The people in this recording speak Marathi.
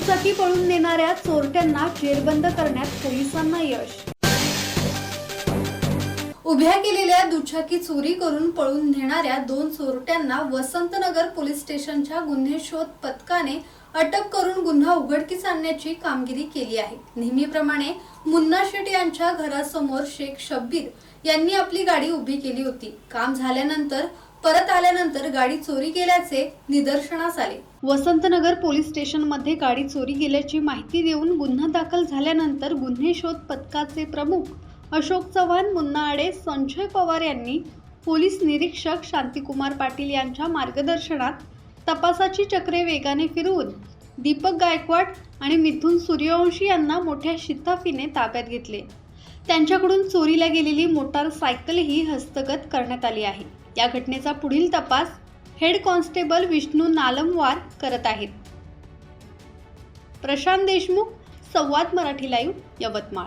दुचाकी पळून नेणाऱ्या चोरट्यांना जेरबंद करण्यात पोलिसांना यश. उभ्या केलेल्या दुचाकी चोरी करून पळून नेणाऱ्या दोन चोरट्यांना वसंतनगर पोलीस स्टेशनच्या गुन्हे शोध पथकाने अटक करून गुन्हा उघडकीस आणण्याची कामगिरी केली आहे. नेहमीप्रमाणे मुन्ना शेट यांच्या घरासमोर शेख शब्बीर यांनी आपली गाडी उभी केली होती. काम झाल्यानंतर परत आल्यानंतर गाडी चोरी केल्याचे निदर्शनास आले. वसंतनगर पोलीस स्टेशनमध्ये गाडी चोरी गेल्याची माहिती देऊन गुन्हा दाखल झाल्यानंतर गुन्हे शोध पथकाचे प्रमुख अशोक चव्हाण मुन्ना आडे संजय पवार यांनी पोलीस निरीक्षक शांतिकुमार पाटील यांच्या मार्गदर्शनात तपासाची चक्रे वेगाने फिरवून दीपक गायकवाड आणि मिथुन सूर्यवंशी यांना मोठ्या शिताफीने ताब्यात घेतले. त्यांच्याकडून चोरीला गेलेली मोटारसायकलही हस्तगत करण्यात आली आहे. या घटनेचा पुढील तपास हेड कॉन्स्टेबल विष्णू नालमवार करत आहेत. प्रशांत देशमुख संवाद मराठी लाईव्ह यवतमाळ.